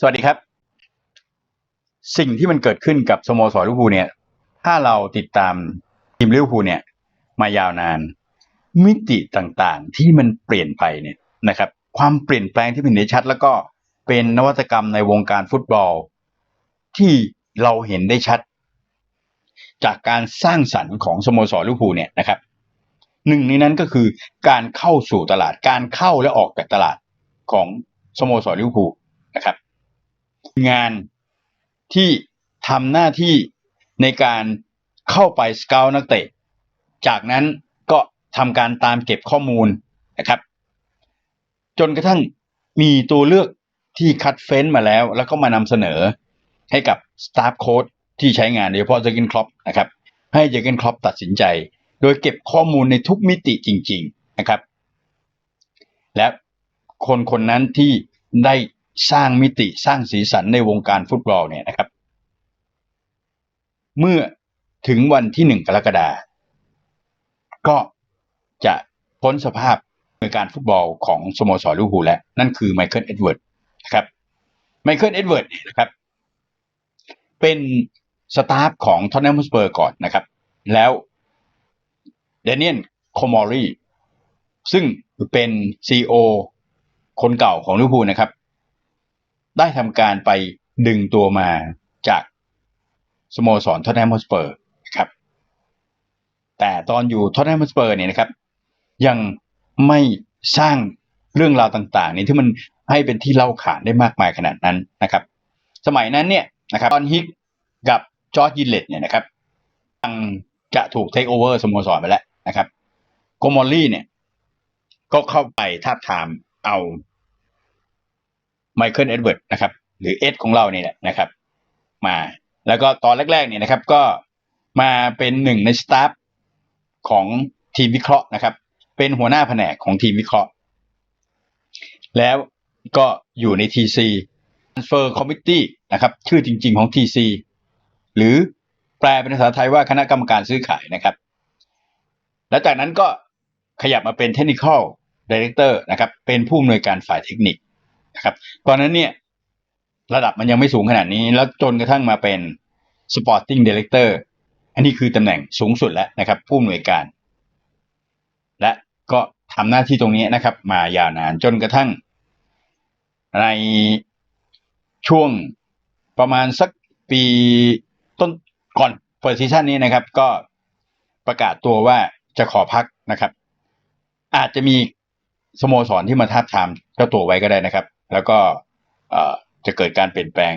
สวัสดีครับ สิ่งที่มันเกิดขึ้นกับสโมสรลิเวอร์พูลเนี่ย ถ้าเราติดตามทีมลิเวอร์พูลเนี่ย มายาวนาน มิติต่างๆที่มันเปลี่ยนไปเนี่ยนะครับ ความเปลี่ยนแปลงที่เป็นเห็นได้ชัด แล้วก็เป็นนวัตกรรมในวงการฟุตบอล ที่เราเห็นได้ชัด จากการสร้างสรรค์ของสโมสรลิเวอร์พูลเนี่ยนะครับหนึ่งในนั้นก็คือการเข้าสู่ตลาดการเข้าและออกจากตลาดของสโมสรลิเวอร์พูลนะครับ งานที่ทำหน้าที่ในการเข้าไปสเกลนักเตะ จากนั้นก็ทำการตามเก็บข้อมูลนะครับ จนกระทั่งมีตัวเลือกที่คัดเฟ้นมาแล้ว แล้วก็มานำเสนอให้กับสตาฟโค้ดที่ใช้งานโดยเฉพาะเจอร์เกนครอปนะครับให้เจอร์เกนครอปตัดสินใจ โดยเก็บข้อมูลในทุกมิติจริง ๆนะครับ และคนคนนั้นที่ได้ สร้างมิติสร้างสีสันในวงการฟุตบอลเนี่ยนะครับ เมื่อถึงวันที่หนึ่งกรกฎาก็จะพ้นสภาพในการฟุตบอลของสโมสรลิเวอร์พูลแล้ว นั่นคือไมเคิลเอ็ดเวิร์ดนะครับไมเคิลเอ็ดเวิร์ดเนี่ยนะครับ เป็นสตาฟของทอนนัมสเปอร์ก่อนนะครับ แล้วเดนเนียนโคมอรีซึ่งเป็นซีอคนเก่าของลิเวอร์พูลนะครับ ได้ทำการไปดึงตัวมาจากสโมสรทอตแนมฮอสเปอร์ครับแต่ตอนอยู่ทอตแนมฮอสเปอร์เนี่ยนะครับ ยังไม่สร้างเรื่องราวต่างๆนี่ที่มันให้เป็นที่เล่าขานได้มากมายขนาดนั้นนะครับ สมัยนั้นเนี่ยนะครับตอนฮิกกับจอร์จยินเลตเนี่ยนะครับยังจะถูกเทคโอเวอร์สโมสรไปแล้วนะครับโกมอลลี่เนี่ยก็เข้าไปทาบทามเอา ไมเคิลเอ็ดเวิร์ดนะครับหรือเอ็ดของเราเนี่ยแหละนะครับ มา แล้วก็ตอนแรกๆเนี่ยนะครับ ก็มาเป็นหนึ่งในสตาฟของทีมวิเคราะห์นะครับ เป็นหัวหน้าแผนกของทีมวิเคราะห์ แล้วก็อยู่ใน TC Transfer Committee นะครับ ชื่อจริง ๆของ TC หรือแปลเป็นภาษาไทยว่าคณะกรรมการซื้อขายนะครับ แล้วจากนั้นก็ขยับมาเป็น Technical Director นะครับ เป็นผู้อำนวยการฝ่ายเทคนิค นะครับตอนนั้นเนี่ย ระดับมันยังไม่สูงขนาดนี้ แล้วจนกระทั่งมาเป็น Sporting Director อันนี้คือตำแหน่งสูงสุดแล้วนะครับ ผู้อำนวยการ และก็ทำหน้าที่ตรงนี้นะครับ มายาวนานจนกระทั่ง ในช่วงประมาณสักปีต้นก่อนเปิดซีซั่นนี้นะครับ ก็ประกาศตัวว่าจะขอพักนะครับ อาจจะมีสโมสรที่มาทับทามเจ้าตัวไว้ก็ได้นะครับ แล้วก็จะเกิดการเปลี่ยนแปลง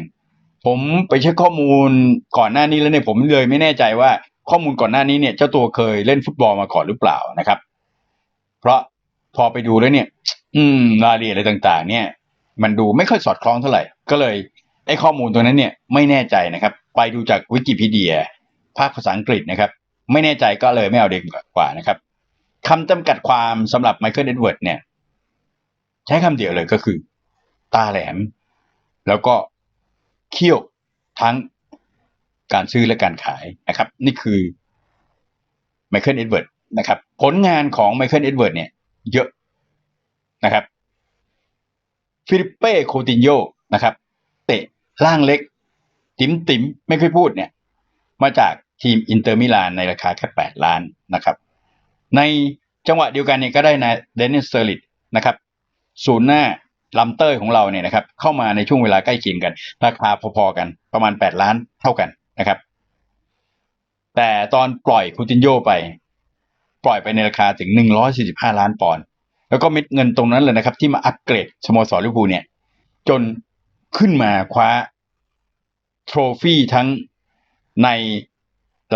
ผมไปเช็คข้อมูลก่อนหน้านี้แล้วเนี่ยผมเลยไม่แน่ใจว่าข้อมูลก่อนหน้านี้เนี่ยเจ้าตัวเคยเล่นฟุตบอลมาก่อนหรือเปล่านะครับ เพราะพอไปดูแล้วเนี่ย อืมรายละเอียดอะไรต่างๆ เนี่ย มันดูไม่ค่อยสอดคล้องเท่าไหร่ ก็เลยไอ้ข้อมูลตรงนั้นเนี่ยไม่แน่ใจนะครับ ไปดูจากวิกิพีเดีย ภาคภาษาอังกฤษนะครับ ไม่แน่ใจก็เลยไม่เอาเด็กกว่านะครับคำจำกัดความสำหรับไมเคิลเอ็ดเวิร์ดเนี่ย ใช้คำเดียวเลยก็คือ ตาแหลม แล้วก็เขี้ยวทั้งการซื้อและการขายนะครับ นี่คือไมเคิลเอ็ดเวิร์ดนะครับ ผลงานของไมเคิลเอ็ดเวิร์ดเนี่ย เยอะนะครับฟิลิปเป้โคตินโยนะครับ เตะล่างเล็ก ติ๋มติ๋มไม่ค่อยพูดเนี่ย มาจากทีมอินเตอร์มิลานในราคาแค่แปดล้านนะครับ ในจังหวะเดียวกันเนี่ยก็ได้นะเดนิสเซอร์ลิตนะครับ ศูนย์หน้า ลัมเตอร์ของเราเนี่ยนะครับเข้ามาในช่วงเวลาใกล้เคียงกัน ราคาพอๆกันประมาณแปดล้านเท่ากันนะครับ แต่ตอนปล่อยคูตินโยไป ปล่อยไปในราคาถึงหนึ่งร้อยสี่สิบห้าล้านปอนด์แล้วก็เม็ดเงินตรงนั้นเลยนะครับ ที่มาอัปเกรดสโมสรลิเวอร์พูลเนี่ย จนขึ้นมาคว้าโทรฟี่ทั้งใน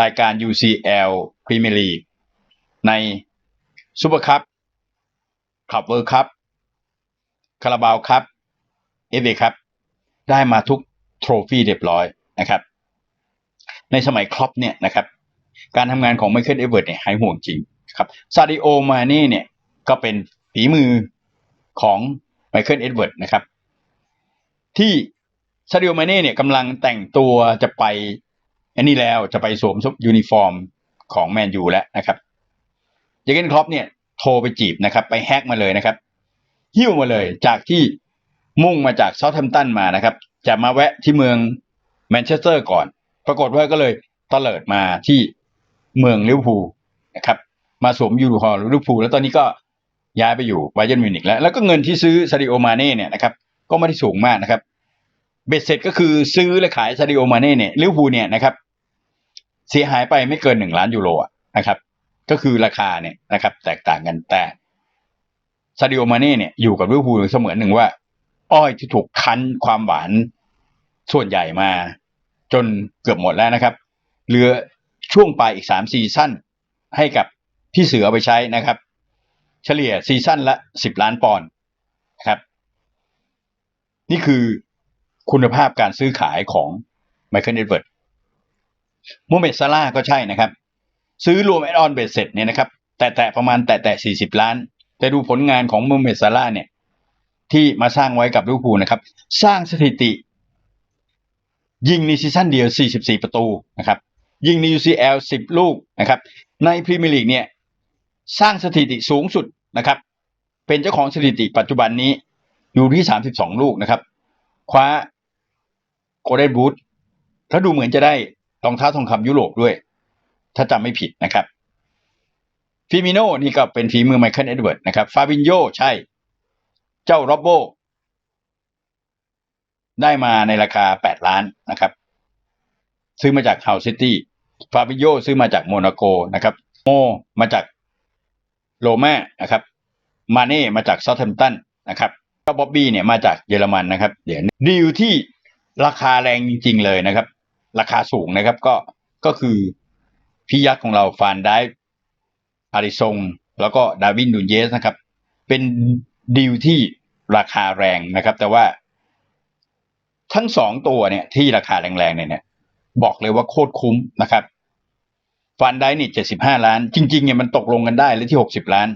รายการ UCL Premier League ในซูเปอร์คัพขับเวิร์คัพ คาราบาวคัพเอฟเอคัพได้มาทุกโทรฟี่เรียบร้อยนะครับ ในสมัยครอปเนี่ยนะครับ การทำงานของไมเคิลเอเวิร์ดเนี่ยหายห่วงจริงครับซาดิโอมาเน่เนี่ยก็เป็นฝีมือของไมเคิลเอ็ดเวิร์ดนะครับ ที่ซาดิโอมาเน่เนี่ยกำลังแต่งตัวจะไปอันนี้แล้วจะไปสวมชุดยูนิฟอร์มของแมนยูแล้วนะครับเจเกนครอปเนี่ยโทรไปจีบนะครับ ไปแฮกมาเลยนะครับ หิ้วมาเลย จากที่มุ่งมาจากเซาท์แฮมป์ตันมานะครับ จะมาแวะที่เมืองแมนเชสเตอร์ก่อน ปรากฏว่าก็เลยตเลิดมาที่เมืองลิเวอร์พูลนะครับ มาสวมยูรูฮอลลิเวอร์พูลแล้วตอนนี้ก็ย้ายไปอยู่ไบเยร์นมิวนิกแล้ว แล้วก็เงินที่ซื้อซาดิโอมาเน่เนี่ยนะครับก็ไม่ได้สูงมากนะครับ เบ็ดเสร็จก็คือซื้อและขายซาดิโอมาเน่เนี่ยลิเวอร์พูลเนี่ยนะครับเสียหายไปไม่เกินหนึ่งล้านยูโรนะครับ ก็คือราคาเนี่ยนะครับ แตกต่างกันแต่ ซาดิโอมาเน่เนี่ยอยู่กับลิเวอร์พูลเสมือนหนึ่งว่า อ้อยที่ถูกคั้นความหวานส่วนใหญ่มา จนเกือบหมดแล้วนะครับเหลือช่วงปลายอีกสามซีซั่นให้กับพี่เสือเอาไปใช้นะครับ เฉลี่ยซีซั่นละสิบล้านปอนด์ครับ นี่คือคุณภาพการซื้อขายของไมเคิลเอ็ดเวิร์ดโมเมดซาร่าก็ใช่นะครับ ซื้อรวมแอดออนเบสเสร็จเนี่ยนะครับ แต่แต่ประมาณแต่แต่สี่สิบล้าน แต่ดูผลงานของโมเมดซาร่าเนี่ย ที่มาสร้างไว้กับลิเวอร์พูลนะครับ สร้างสถิติ ยิงในซีซั่นเดียว 44 ประตูนะครับ ยิงใน UCL 10 ลูกนะครับ ในพรีเมียร์ลีกเนี่ย สร้างสถิติสูงสุดนะครับ เป็นเจ้าของสถิติปัจจุบันนี้อยู่ที่ 32 ลูกนะครับ คว้าโกลเด้นบูทแล้วดูเหมือนจะได้รองเท้าทองคำยุโรปด้วย ถ้าจำไม่ผิดนะครับ ฟิมิโนนี่ก็เป็นฝีมือไมเคิลเอ็ดเวิร์ดนะครับฟาบินโยใช่ เจ้าโรบโบ ได้มาในราคา 8 ล้านนะครับ ซื้อมาจากเฮาซิตี้ฟาบิโยซื้อมาจากโมนาโกนะครับโมมาจากโรม่านะครับ มาเน่มาจากซาเทมตันนะครับก็บ๊อบบี้เนี่ยมาจากเยอรมันนะครับ เดี๋ยวดีลที่ราคาแรงจริง ๆ เลยนะครับ ราคาสูงนะครับก็ก็คือพี่ยักษ์ของเราฟานได้ อาริซงแล้วก็ดาวินดูเยสนะครับ เป็นดีลที่ราคาแรงนะครับ แต่ว่าทั้งสองตัวเนี่ยที่ราคาแรงๆเนี่ย บอกเลยว่าโคตรคุ้มนะครับฟันได้นี่เจ็ดสิบห้าล้าน จริงๆเนี่ยมันตกลงกันได้เลยที่หกสิบล้าน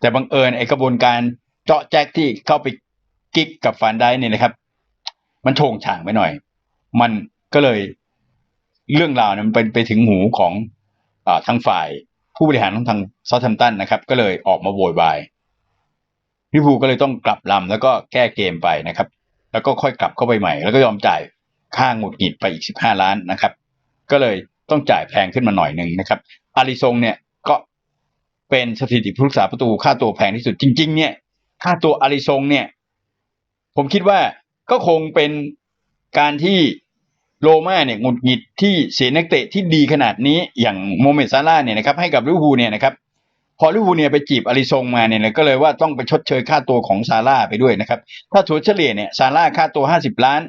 แต่บังเอิญไอกระบวนการเจาะแจ็คที่เข้าไปกิ๊กกับฟันได้เนี่ยนะครับ มันโฉงฉางไปหน่อย มันก็เลยเรื่องราวเนี่ยมันเป็นไปถึงหูของอทางฝ่าย ผู้บริหารของทางซา u ท h มตันนะครับ ก็เลยออกมาโวยวายลิเวอร์พูลก็เลยต้องกลับลำแล้วก็แก้เกมไปนะครับ แล้วก็ค่อยกลับเข้าไปใหม่ แล้วก็ยอมจ่ายค่าหงุดหงิดไปอีกสิบห้าล้านนะครับ ก็เลยต้องจ่ายแพงขึ้นมาหน่อยหนึ่งนะครับ อาริซงเนี่ยก็เป็นสถิติผู้รักษาประตูค่าตัวแพงที่สุดจริง ๆ เนี่ยค่าตัวอาริซงเนี่ย ผมคิดว่าก็คงเป็นการที่ โรม่าเนี่ยหงุดหงิดที่เสียนักเตะที่ดีขนาดนี้อย่างโมเมซาร่าเนี่ยนะครับให้กับลิเวอร์พูลเนี่ยนะครับพอลิเวอร์พูลเนี่ยไปจีบอาริซงมาเนี่ยก็เลยว่าต้องไปชดเชยค่าตัวของซาร่าไปด้วยนะครับถ้าถัวเฉลี่ยเนี่ยซาร่าค่าตัวห้าสิบล้าน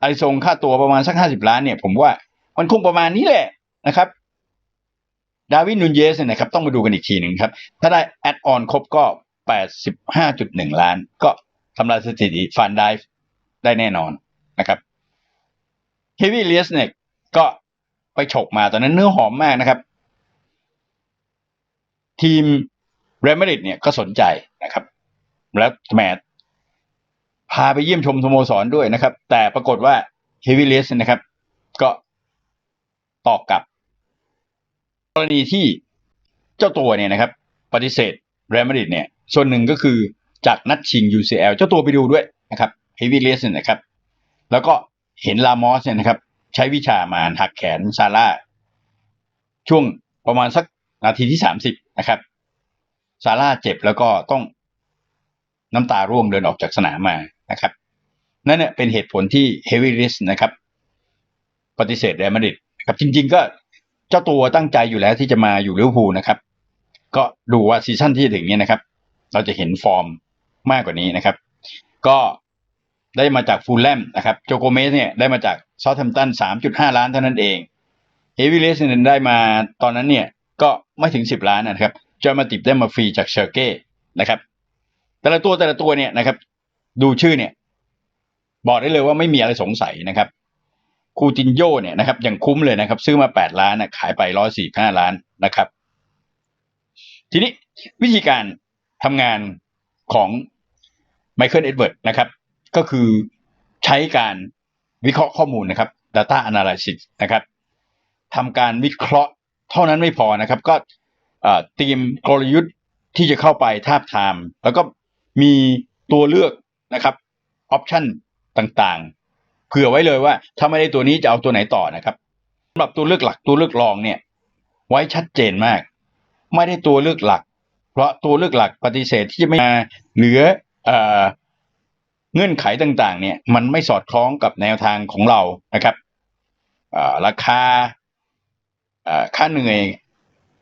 อาริซงค่าตัวประมาณสักห้าสิบล้านเนี่ยผมว่ามันคงประมาณนี้แหละนะครับดาวินนูนเยสเนี่ยนะครับต้องมาดูกันอีกทีหนึ่งครับ ถ้าได้แอดออนครบก็แปดสิบห้าจุดหนึ่งล้าน ก็ทำลายสถิติฟันได้ได้แน่นอนนะครับ เฮฟวี่เลียสเนี่ยก็ไปฉกมาตอนนั้นเนื้อหอมมากนะครับ ทีมเรอัลมาดริดเนี่ยก็สนใจนะครับ แล้วแมทพาไปเยี่ยมชมสโมสรด้วยนะครับ แต่ปรากฏว่าเฮฟวี่เลียสนะครับ ก็ตอบกลับกรณีที่เจ้าตัวเนี่ยนะครับ ปฏิเสธเรอัลมาดริดเนี่ย ส่วนหนึ่งก็คือจากนัดชิง UCL เจ้าตัวไปดูด้วยนะครับเฮฟวี่เลียสนะครับ แล้วก็ เห็นลามอสเนี่ยนะครับ ใช้วิชามาหักแขนซาร่า ช่วงประมาณสักนาทีที่สามสิบนะครับ ซาร่าเจ็บแล้วก็ต้องน้ำตาร่วงเดินออกจากสนามมานะครับ นั่นเนี่ยเป็นเหตุผลที่เฮวี่ลิสนะครับ ปฏิเสธเรอัลมาดริดครับ จริง ๆ ก็เจ้าตัวตั้งใจอยู่แล้วที่จะมาอยู่ลิเวอร์พูลนะครับ ก็ดูว่าซีซั่นที่ถึงเนี่ยนะครับ เราจะเห็นฟอร์มมากกว่านี้นะครับ ก็ ได้มาจากฟูลแลมนะครับโจโกเมสเนี่ยได้มาจากซอทแฮมตันสามจุดห้าล้านเท่านั้นเองเฮวิเลสเนี่ยได้มาตอนนั้นเนี่ยก็ไม่ถึงสิบล้านนะครับจอมาติบได้มาฟรีจากเชอร์เก้นะครับ แต่ละตัวแต่ละตัวเนี่ยนะครับ ดูชื่อเนี่ย บอกได้เลยว่าไม่มีอะไรสงสัยนะครับคูตินโยเนี่ยนะครับอย่างคุ้มเลยนะครับ ซื้อมาแปดล้านนะขายไปร้อยสี่ห้าล้านนะครับ ทีนี้วิธีการทำงานของไมเคิลเอ็ดเวิร์ดนะครับ ก็คือใช้การวิเคราะห์ข้อมูลนะครับ data analysis นะครับทำการวิเคราะห์เท่านั้นไม่พอนะครับ ก็เตรียมกลยุทธ์ที่จะเข้าไปทาบทาม แล้วก็มีตัวเลือกนะครับออปชันต่างๆ เผื่อไว้เลยว่า ถ้าไม่ได้ตัวนี้จะเอาตัวไหนต่อนะครับสำหรับตัวเลือกหลักตัวเลือกรองเนี่ย ไว้ชัดเจนมาก ไม่ได้ตัวเลือกหลัก เพราะตัวเลือกหลักปฏิเสธที่จะไม่มาเหลืออ เงื่อนไขต่างๆเนี่ยมันไม่สอดคล้องกับแนวทางของเรานะครับราคาค่าเหนื่อย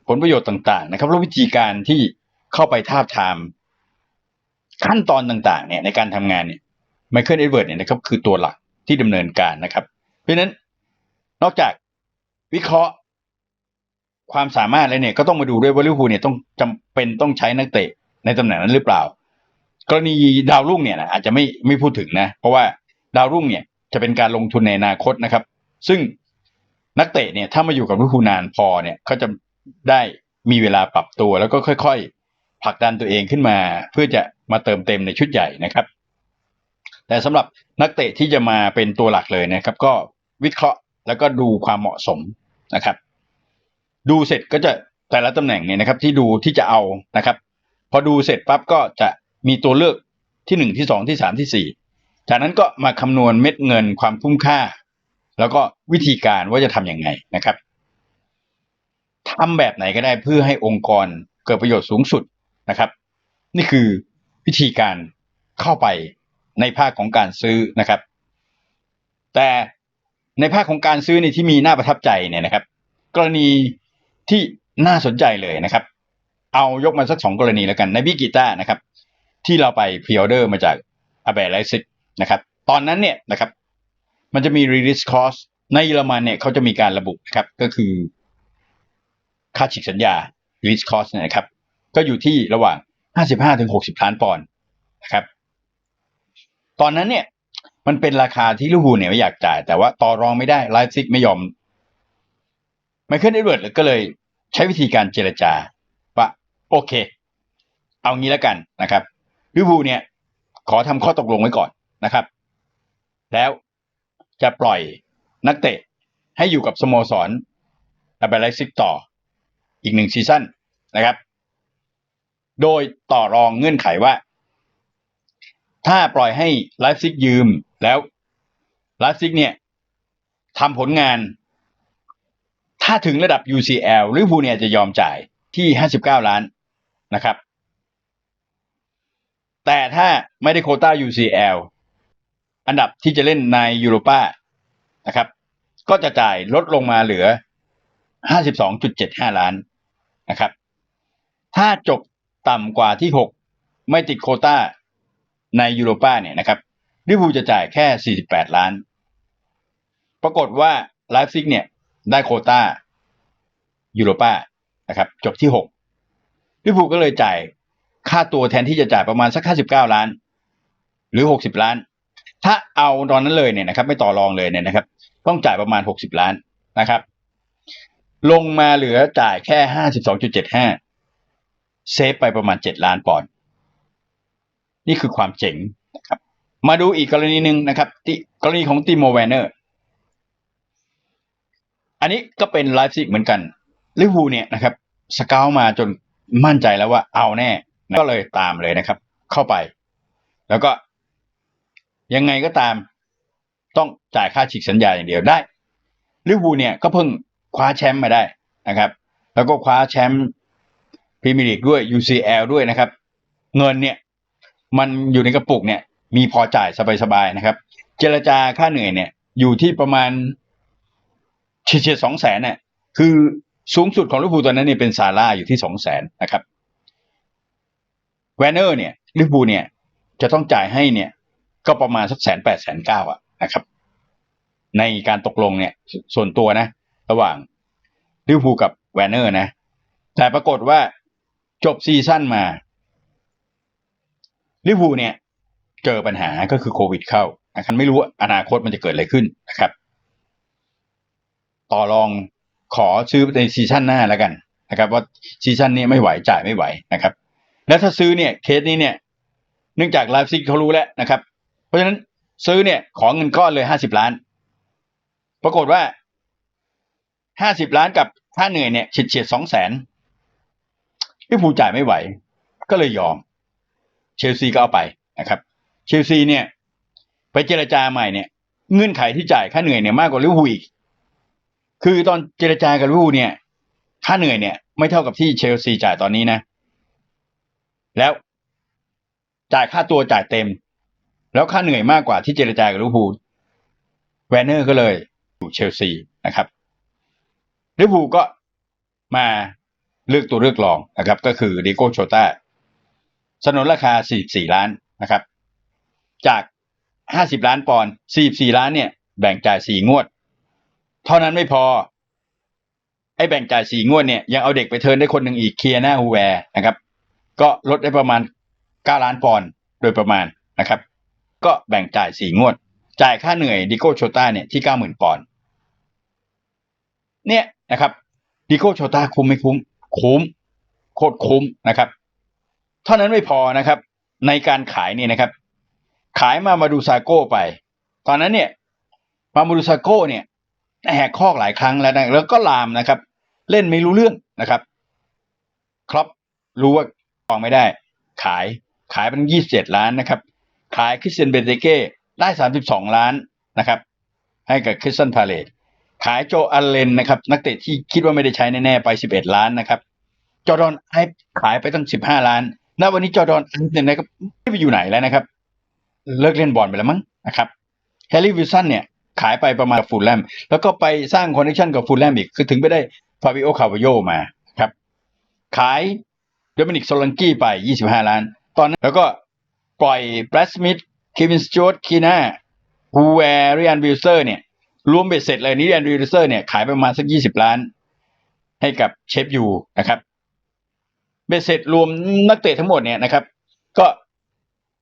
ผลประโยชน์ต่างๆ นะครับแล้ววิธีการที่เข้าไปทาบทามขั้นตอนต่างๆเนี่ยในการทำงานเนี่ยไมเคิลเอ็ดเวิร์ดเนี่ยนะครับคือตัวหลักที่ดำเนินการนะครับ เพราะฉะนั้นนอกจากวิเคราะห์ความสามารถแล้วเนี่ยก็ต้องมาดูด้วยว่าลิเวอร์พูลเนี่ยต้องจำเป็นต้องใช้นักเตะในตำแหน่งนั้นหรือเปล่า กรณีดาวรุ่งเนี่ยนะอาจจะไม่ไม่พูดถึงนะ เพราะว่าดาวรุ่งเนี่ยจะเป็นการลงทุนในอนาคตนะครับ ซึ่งนักเตะเนี่ยถ้ามาอยู่กับลิเวอร์พูลนานพอเนี่ยเขาจะได้มีเวลาปรับตัวแล้วก็ค่อยๆผลักดันตัวเองขึ้นมา เพื่อจะมาเติมเต็มในชุดใหญ่นะครับ แต่สำหรับนักเตะที่จะมาเป็นตัวหลักเลยนะครับ ก็วิเคราะห์แล้วก็ดูความเหมาะสมนะครับ ดูเสร็จก็จะแต่ละตำแหน่งเนี่ยนะครับ ที่ดูที่จะเอานะครับ พอดูเสร็จปั๊บก็จะ มีตัวเลือกที่หนึ่งที่สองที่สามที่สี่จากนั้นก็มาคำนวณเม็ดเงินความคุ้มค่า แล้วก็วิธีการว่าจะทำยังไงนะครับทำแบบไหนก็ได้เพื่อให้องค์กรเกิดประโยชน์สูงสุดนะครับ นี่คือวิธีการเข้าไปในภาคของการซื้อนะครับ แต่ในภาคของการซื้อในที่มีน่าประทับใจเนี่ยนะครับ กรณีที่น่าสนใจเลยนะครับ เอายกมาสักสองกรณีแล้วกันในบิกิต้านะครับ ที่เราไปพรีออเดอร์มาจากอาเบไลซิกนะครับ ตอนนั้นเนี่ยนะครับ มันจะมี release cost ในเยอรมันเนี่ยเขาจะมีการระบุนะครับ ก็คือค่าฉีกสัญญา release cost เนยนะครับ ก็อยู่ที่ระหว่าง 55ถึง60 ล้านปอนด์นะครับ ตอนนั้นเนี่ยมันเป็นราคาที่ลิเวอร์พูลเนี่ยไม่อยากจ่าย แต่ว่าต่อรองไม่ได้ไลฟ์ซิกไม่ยอมไมเคิลเอ็ดเวิร์ดก็เลยใช้วิธีการเจรจาว่าโอเค เอางี้แล้วกันนะครับ ลิเวอร์พูลเนี่ย ขอทำข้อตกลงไว้ก่อนนะครับ แล้วจะปล่อยนักเตะให้อยู่กับสโมสรอาเบไลซิกต่ออีกหนึ่งซีซั่นนะครับ โดยต่อรองเงื่อนไขว่า ถ้าปล่อยให้ไลฟ์ซิกยืมแล้วไลฟ์ซิกเนี่ยทำผลงาน ถ้าถึงระดับ UCL ลิเวอร์พูลเนี่ยจะยอมจ่ายที่ 59 ล้านนะครับ แต่ถ้าไม่ได้โคต้า UCL อันดับที่จะเล่นในยูโรปานะครับ ก็จะจ่ายลดลงมาเหลือ 52.75 ล้านนะครับ ถ้าจบต่ำกว่าที่ 6 ไม่ติดโคต้าในยูโรปาเนี่ยนะครับลิเวอร์พูลจะจ่ายแค่ 48 ล้าน ปรากฏว่าไลฟ์ซิกเนี่ยได้โคต้ายูโรปานะครับ จบที่ 6ลิเวอร์พูลก็เลยจ่าย ค่าตัวแทนที่จะจ่ายประมาณสัก59ล้าน หรือ60ล้าน ถ้าเอาตอนนั้นเลยเนี่ยนะครับ ไม่ต่อรองเลยเนี่ยนะครับ ต้องจ่ายประมาณ60ล้านนะครับ ลงมาเหลือจ่ายแค่52.75เจ็ดห้าเซฟไปประมาณ7ล้านปอนด์นี่คือความเจ๋งนะครับ มาดูอีกกรณีหนึ่งนะครับที่กรณีของติโมแวนเนอร์ อันนี้ก็เป็นไลฟ์ซิกเหมือนกันลิเวอร์พูลเนี่ยนะครับสเกลมาจนมั่นใจแล้วว่าเอาแน่ ก็เลยตามเลยนะครับ เข้าไป แล้วก็ยังไงก็ตาม ต้องจ่ายค่าฉีกสัญญาอย่างเดียวได้ลิเวอร์พูลเนี่ยก็เพิ่งคว้าแชมป์มาได้นะครับ แล้วก็คว้าแชมป์พรีเมียร์ลีกด้วย UCL ด้วยนะครับ เงินเนี่ย มันอยู่ในกระปุกเนี่ย มีพอจ่ายสบายๆนะครับ เจรจาค่าเหนื่อยเนี่ย อยู่ที่ประมาณเฉียดสองแสนเนี่ยคือสูงสุดของลิเวอร์พูลตอนนั้นเนี่ยเป็นซาร่าอยู่ที่สองแสนนะครับ แวนเนอร์เนี่ยลิเวอร์พูเนี่ย จะต้องจ่ายให้เนี่ย ก็ประมาณสักแสนแปดแสนเก้าอะนะครับ ในการตกลงเนี่ย ส่วนตัวนะ ระหว่างลิเวอร์พูกับแวนเนอร์นะ แต่ปรากฏว่าจบซีซั่นมาลิเวอร์พูเนี่ย เจอปัญหาก็คือโควิดเข้านะครับไม่รู้อนาคตมันจะเกิดอะไรขึ้นนะครับ ต่อรองขอซื้อในซีซั่นหน้าแล้วกันนะครับ ว่าซีซั่นนี้ไม่ไหวจ่ายไม่ไหวนะครับ แล้วถ้าซื้อเนี่ยเคสนี้เนี่ยเนื่องจากไลฟ์ซิกเขารู้แล้วนะครับ เพราะฉะนั้นซื้อเนี่ยขอเงินก้อนเลยห้าสิบล้าน ปรากฏว่าห้าสิบล้านกับค่าเหนื่อยเนี่ยเฉียดเฉียดสองแสนลิเวอร์พูลจ่ายไม่ไหว ก็เลยยอม เชลซีก็เอาไปนะครับ เชลซีเนี่ย ไปเจรจาใหม่เนี่ย เงื่อนไขที่จ่ายค่าเหนื่อยเนี่ยมากกว่าลิเวอร์พูลอีกคือตอนเจรจากับลิเวอร์พูลเนี่ย ค่าเหนื่อยเนี่ย ไม่เท่ากับที่เชลซีจ่ายตอนนี้นะ แล้วจ่ายค่าตัวจ่ายเต็ม แล้วค่าเหนื่อยมากกว่าที่เจรจากับลิเวอร์พูลแวนเนอร์ก็เลยอยู่เชลซีนะครับลิเวอร์พูลก็มาเลือกตัวเลือกรองนะครับ ก็คือดิโก้โชต้าสนนราคา 44 ล้านนะครับ จาก 50 ล้านปอนด์44 ล้านเนี่ย แบ่งจ่าย 4 งวด เท่านั้นไม่พอ ไอ้แบ่งจ่าย 4 งวดเนี่ย ยังเอาเด็กไปเทิร์นได้คนหนึ่งอีกเคียร์หน้าฮูแวร์นะครับ ก็ลดได้ประมาณ 9 ล้านปอนด์โดยประมาณนะครับ ก็แบ่งจ่าย 4 งวด จ่ายค่าเหนื่อยดิโก้โชต้าเนี่ยที่ 90,000 ปอนด์เนี่ยนะครับดิโก้โชต้าคุ้มไม่คุ้ม คุ้ม โคตรคุ้มนะครับ เท่านั้นไม่พอนะครับ ในการขายเนี่ยนะครับ ขายมามาดูซาโก้ไป ตอนนั้นเนี่ยมามาดูซาโก้เนี่ยแหกข้อกหลายครั้งแล้วนะแล้วก็ลามนะครับ เล่นไม่รู้เรื่องนะครับ ครับรู้ว่า องไม่ได้ ขายขายเป็นยี่สิบเจ็ดล้านนะครับ ขายคริสเตียนเบนเตเก้ได้สามสิบสองล้านนะครับ ให้กับคริสตันพาเลตขายโจอัลเลนนะครับ นักเตะที่คิดว่าไม่ได้ใช้แน่ๆไปสิบเอ็ดล้านนะครับ จอร์ดอนไอฟ์ขายไปตั้งสิบห้าล้านณวันนี้จอร์ดอนไอฟ์เนี่ยนะครับไม่ไปอยู่ไหนแล้วนะครับ เลิกเล่นบอลไปแล้วมั้งนะครับแฮร์รี่วิลสันเนี่ยขายไปประมาณฟูลแลมแล้วก็ไปสร้างคอนเนคชันกับฟูลแลมอีก คือถึงไปได้ฟาบิโอคาวโยมาครับ ขาย โดมินิกโซลังกี้ไป 25 ล้าน ตอนนั้นแล้วก็ปล่อยแบรดสมิธเควินสจวตคีน่าฮูแวร์ริอันวิลเซอร์เนี่ย รวมเบ็ดเสร็จเลยนี่ริอันวิลเซอร์เนี่ยขายไปประมาณสัก 20 ล้าน ให้กับเชฟยูนะครับ เบ็ดเสร็จรวมนักเตะทั้งหมดเนี่ยนะครับ ก็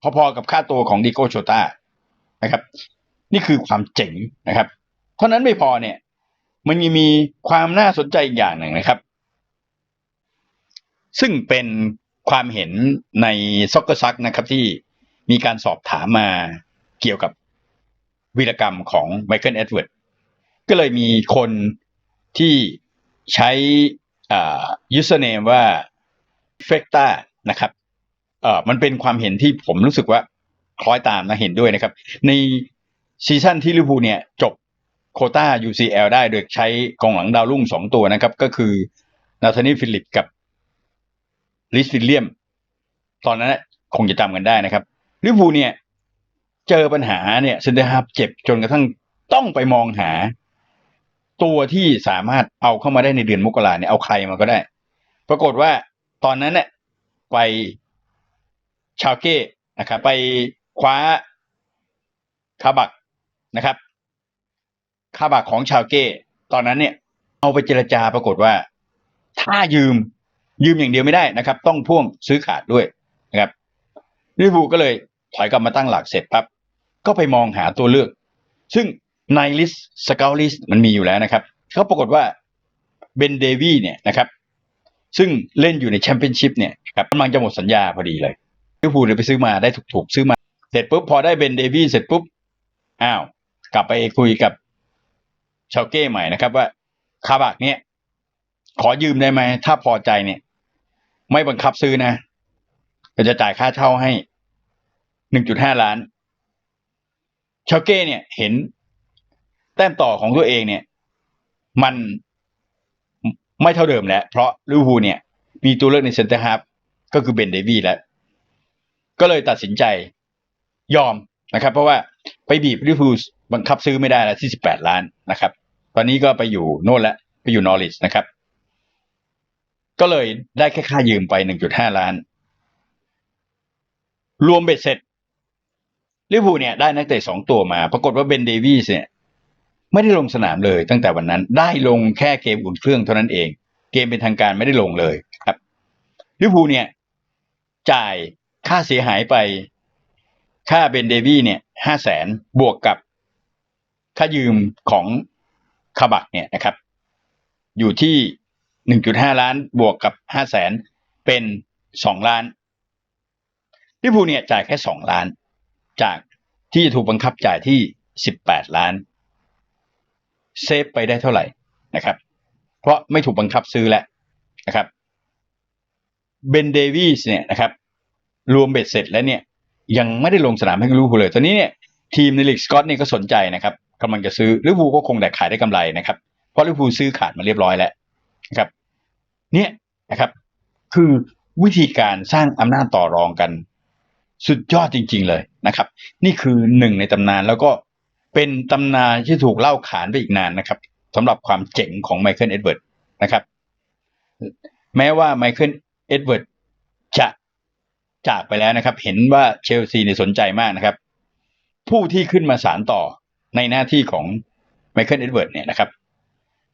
พอๆกับค่าตัวของดิโกโชตานะครับ นี่คือความเจ๋งนะครับ เท่านั้นไม่พอเนี่ย มันยังมีความน่าสนใจอีกอย่างหนึ่งนะครับ ซึ่งเป็นความเห็นในซ็อกเกอร์ซักนะครับที่มีการสอบถามมาเกี่ยวกับวีรกรรมของไมเคิลเอ็ดเวิร์ดก็เลยมีคนที่ใช้ยูสเนมว่าเฟกตานะครับเออมันเป็นความเห็นที่ผมรู้สึกว่าคล้อยตามนะเห็นด้วยนะครับ ในซีซั่นที่ลิเวอร์พูลเนี่ย จบโคต้า UCL ได้โดยใช้กองหลังดาวรุ่งสองตัวนะครับ ก็คือนาธานีฟิลิปกับ ลิสวิลเลียม ตอนนั้นคงจะจำกันได้นะครับลิเวอร์พูเนี่ย เจอปัญหาเนี่ยเซนเตอร์ฮาร์ฟเจ็บจนกระทั่งต้องไปมองหา ตัวที่สามารถเอาเข้ามาได้ในเดือนมกราเนี่ยเอาใครมาก็ได้ ปรากฏว่าตอนนั้นเนี่ยไปชาวเก้นะครับไปคว้าคาบักนะครับคาบักของชาวเก้ ตอนนั้นเนี่ย เอาไปเจรจาปรากฏว่า ถ้ายืม ยืมอย่างเดียวไม่ได้นะครับ ต้องพ่วงซื้อขาดด้วยนะครับลิเวอร์พูลก็เลยถอยกลับมาตั้งหลักเสร็จปั๊บก็ไปมองหาตัวเลือก ซึ่งในลิสสเกลลิสมันมีอยู่แล้วนะครับเขาปรากฏว่าเบนเดวีเนี่ยนะครับ ซึ่งเล่นอยู่ในแชมเปี้ยนชิพเนี่ยครับกำลังจะหมดสัญญาพอดีเลยลิเวอร์พูลเลยไปซื้อมาได้ถูกๆ ซื้อมา เสร็จปุ๊บพอได้เบนเดวีเสร็จปุ๊บอ้าว กลับไปคุยกับชาวเก้ใหม่นะครับว่าคาบักเนี่ย ขอยืมได้ไหมถ้าพอใจเนี่ย ไม่บังคับซื้อนะก็จะจ่ายค่าเช่าให้หนึ่งจุดห้าล้านชาวเก้เนี่ยเห็นแต้มต่อของตัวเองเนี่ย มันไม่เท่าเดิมแล้ว เพราะลิเวอร์พูลเนี่ย มีตัวเลือกในเซนเตอร์ฮาร์ฟก็คือเบนเดวีแล้ว ก็เลยตัดสินใจยอมนะครับ เพราะว่าไปบีบลิเวอร์พูลบังคับซื้อไม่ได้แล้วที่สิบแปดล้านนะครับ ตอนนี้ก็ไปอยู่โน่นแล้วไปอยู่นอริสนะครับ ก็เลยได้แค่ค่ายืมไปหนึ่งจุดห้าล้าน รวมเบ็ดเสร็จลิเวอร์พูลเนี่ยได้นักเตะสองตัวมา ปรากฏว่าเบนเดวีสเนี่ย ไม่ได้ลงสนามเลยตั้งแต่วันนั้น ได้ลงแค่เกมอุ่นเครื่องเท่านั้นเอง เกมเป็นทางการไม่ได้ลงเลยครับลิเวอร์พูลเนี่ย จ่ายค่าเสียหายไป ค่าเบนเดวีเนี่ยห้าแสนบวกกับ ค่ายืมของคาบักเนี่ยนะครับ อยู่ที่ หนึ่งจุดห้าล้านบวกกับห้าแสนเป็นสองล้านลิเวอร์พูลเนี่ยจ่ายแค่สองล้าน จากที่จะถูกบังคับจ่ายที่สิบแปดล้านเซฟไปได้เท่าไหร่นะครับ เพราะไม่ถูกบังคับซื้อแล้วนะครับเบนเดวีสเนี่ยนะครับรวมเบ็ดเสร็จแล้วเนี่ยยังไม่ได้ลงสนามให้ลิเวอร์พูลเลย ตอนนี้เนี่ยทีมในลีกสกอตเนี่ยก็สนใจนะครับกำลังจะซื้อลิเวอร์พูลก็คงแต่ขายได้กำไรนะครับ เพราะลิเวอร์พูลซื้อขาดมาเรียบร้อยแล้วนะครับ เนี่ยนะครับคือวิธีการสร้างอำนาจต่อรองกัน สุดยอดจริง ๆ เลยนะครับ นี่คือหนึ่งในตำนานแล้วก็เป็นตำนานที่ถูกเล่าขานไปอีกนานนะครับสำหรับความเจ๋งของไมเคิลเอ็ดเวิร์ดนะครับ แม้ว่าไมเคิลเอ็ดเวิร์ดจะจากไปแล้วนะครับ เห็นว่าเชลซีเนี่ยสนใจมากนะครับ ผู้ที่ขึ้นมาสารต่อในหน้าที่ของไมเคิลเอ็ดเวิร์ดเนี่ยนะครับ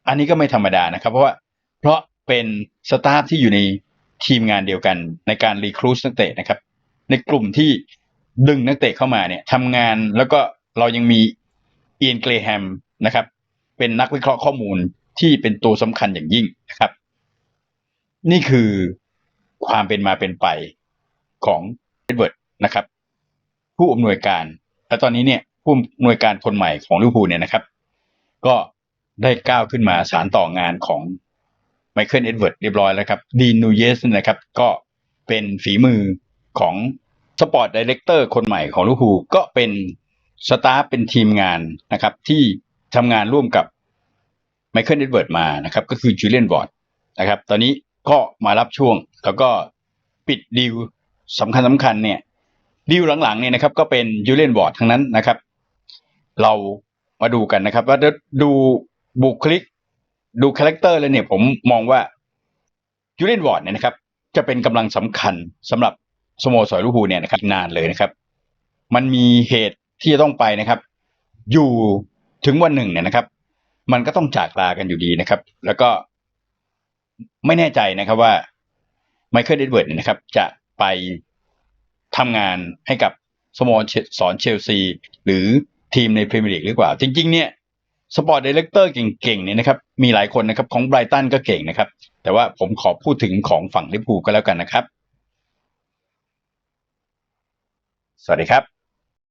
อันนี้ก็ไม่ธรรมดานะครับ เพราะว่าเพราะ เป็นสตาฟที่อยู่ในทีมงานเดียวกันในการรีครูซนักเตะนะครับ ในกลุ่มที่ดึงนักเตะเข้ามาเนี่ยทำงานแล้วก็เรายังมีเอียนเกรแฮมนะครับ เป็นนักวิเคราะห์ข้อมูลที่เป็นตัวสำคัญอย่างยิ่งนะครับ นี่คือความเป็นมาเป็นไปของเอ็ดเวิร์ดนะครับ ผู้อำนวยการ และตอนนี้เนี่ยผู้อำนวยการคนใหม่ของลิเวอร์พูลเนี่ยนะครับ ก็ได้ก้าวขึ้นมาสารต่องานของ ไมเคิลเอ็ดเวิร์ดเรียบร้อยแล้วครับดีนนูเยสนะครับก็เป็นฝีมือของสปอร์ตดีเลกเตอร์คนใหม่ของลิเวอร์พูก็เป็นสตาฟเป็นทีมงานนะครับ ที่ทำงานร่วมกับไมเคิลเอ็ดเวิร์ดมานะครับ ก็คือจูเลียนวอร์ดนะครับ ตอนนี้ก็มารับช่วง แล้วก็ปิดดีลสำคัญสำคัญเนี่ยดีลหลังๆเนี่ยนะครับ ก็เป็นยูเลียนวอร์ดทั้งนั้นนะครับ เรามาดูกันนะครับ ว่าดูบุคลิก ดูคาแรคเตอร์แล้วเนี่ยผมมองว่ายูเลียนวอร์ดเนี่ยนะครับ จะเป็นกำลังสำคัญสำหรับสโมสรลิเวอร์พูเนี่ยนะครับ นานเลยนะครับ มันมีเหตุที่จะต้องไปนะครับ อยู่ถึงวันหนึ่งเนี่ยนะครับ มันก็ต้องจากลากันอยู่ดีนะครับ แล้วก็ไม่แน่ใจนะครับว่าไมเคิลเอ็ดเวิร์ดเนี่ยนะครับ จะไปทำงานให้กับสโมสรเชลซี หรือทีมในพรีเมียร์ลีกหรือเปล่า จริง ๆ เนี่ย สปอร์ตดีเลกเตอร์เก่งๆเนี่ยนะครับมีหลายคนนะครับของไบรตันก็เก่งนะครับ แต่ว่าผมขอพูดถึงของฝั่งลิเวอร์พูลก็แล้วกันนะครับ สวัสดีครับ